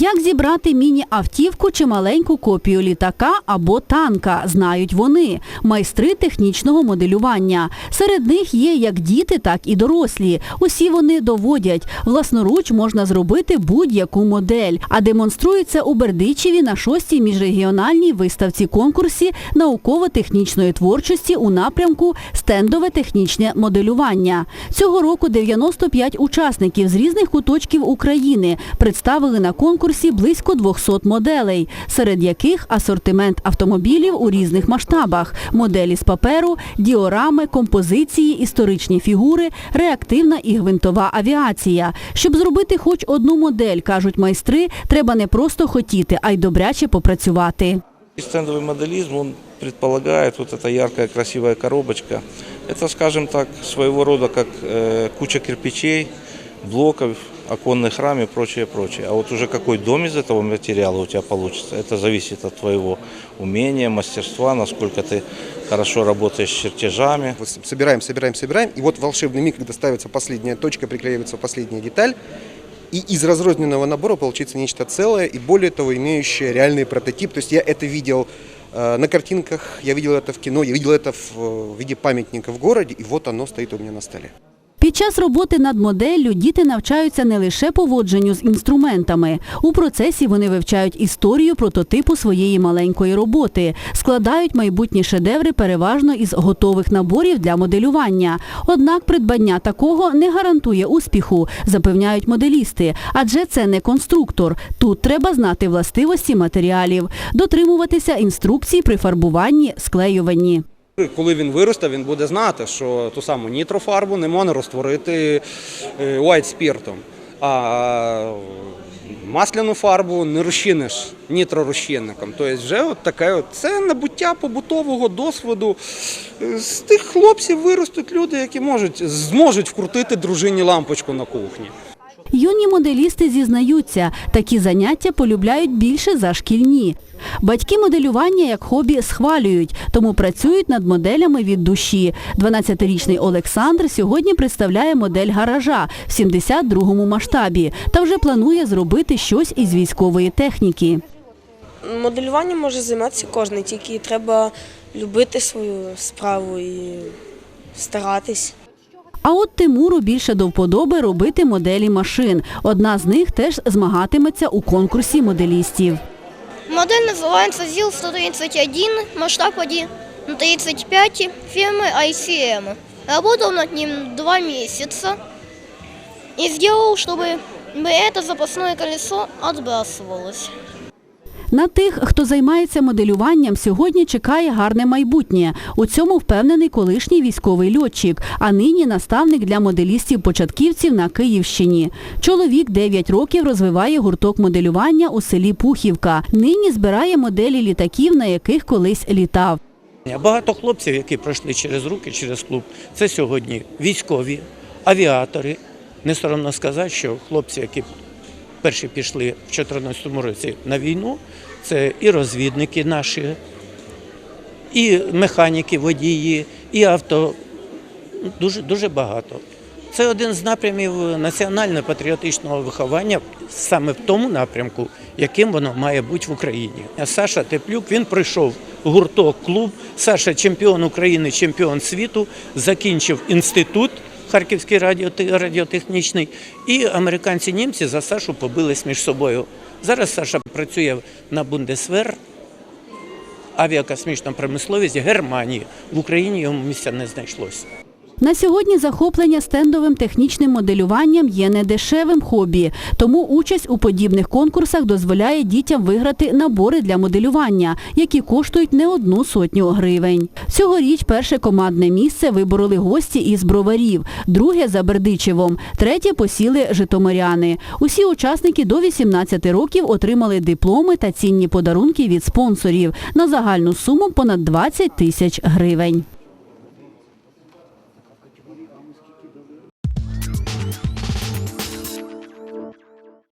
Як зібрати міні-автівку чи маленьку копію літака або танка, знають вони, майстри технічного моделювання. Серед них є як діти, так і дорослі. Усі вони доводять, власноруч можна зробити будь-яку модель, а демонструється у Бердичеві на шостій міжрегіональній виставці конкурсі науково-технічної творчості у напрямку стендове технічне моделювання. Цього року 95 учасників з різних куточків України представили на конкурсі близько 200 моделей, серед яких асортимент автомобілів у різних масштабах, моделі з паперу, діорами, композиції, історичні фігури, реактивна і гвинтова авіація. Щоб зробити хоч одну модель, кажуть майстри, треба не просто хотіти, а й добряче попрацювати. Стендовый моделизм, он предполагает вот эта яркая красивая коробочка. Это, скажем так, своего рода как э, куча кирпичей, блоков, Оконных рам и прочее, прочее. А вот уже какой дом из этого материала у тебя получится, это зависит от твоего умения, мастерства, насколько ты хорошо работаешь с чертежами. Вот собираем, собираем, собираем, и вот волшебный миг, когда ставится последняя точка, приклеивается последняя деталь, и из разрозненного набора получится нечто целое, и более того, имеющее реальный прототип. То есть я это видел э, на картинках, я видел это в кино, я видел это в, э, виде памятника в городе, и вот оно стоит у меня на столе. Під час роботи над моделлю діти навчаються не лише поводженню з інструментами. У процесі вони вивчають історію прототипу своєї маленької роботи, складають майбутні шедеври переважно із готових наборів для моделювання. Однак придбання такого не гарантує успіху, запевняють моделісти, адже це не конструктор. Тут треба знати властивості матеріалів, дотримуватися інструкцій при фарбуванні, склеюванні. Коли він виросте, він буде знати, що ту саму нітрофарбу не можна розтворити е, white спіртом, а масляну фарбу не розчиниш нітророзчинником. Тобто вже от таке це набуття побутового досвіду. Е, З тих хлопців виростуть люди, які можуть, зможуть вкрутити дружині лампочку на кухні. Юні моделісти зізнаються, такі заняття полюбляють більше за шкільні. Батьки моделювання як хобі схвалюють, тому працюють над моделями від душі. 12-річний Олександр сьогодні представляє модель гаража в 72-му масштабі та вже планує зробити щось із військової техніки. Моделюванням може займатися кожен, тільки треба любити свою справу і старатись. А от Тимуру більше до вподоби робити моделі машин. Одна з них теж змагатиметься у конкурсі моделістів. Модель называется ЗИЛ-131, масштаб 1 на 35 фирмы ICM. Работал над ним два месяца и сделал, чтобы это запасное колесо отбрасывалось. На тих, хто займається моделюванням, сьогодні чекає гарне майбутнє. У цьому впевнений колишній військовий льотчик, а нині наставник для моделістів-початківців на Київщині. Чоловік 9 років розвиває гурток моделювання у селі Пухівка. Нині збирає моделі літаків, на яких колись літав. Багато хлопців, які пройшли через руки, через клуб, це сьогодні військові, авіатори. Не соромно сказати, що хлопці, які перші пішли в 2014 році на війну, це і розвідники наші, і механіки, водії, і авто. Дуже, дуже багато. Це один з напрямів національно-патріотичного виховання саме в тому напрямку, яким воно має бути в Україні. Саша Теплюк він прийшов в гурток клуб. Саша чемпіон України, чемпіон світу, закінчив інститут Харківський радіоте- радіотехнічний, і американці німці за Сашу побились між собою. Зараз Саша працює на Бундесвер, авіакосмічна промисловість Германії. В Україні йому місця не знайшлося. На сьогодні захоплення стендовим технічним моделюванням є недешевим хобі, тому участь у подібних конкурсах дозволяє дітям виграти набори для моделювання, які коштують не одну сотню гривень. Цьогоріч перше командне місце вибороли гості із броварів, друге за Бердичевом, третє посіли житомиряни. Усі учасники до 18 років отримали дипломи та цінні подарунки від спонсорів на загальну суму понад 20 тисяч гривень.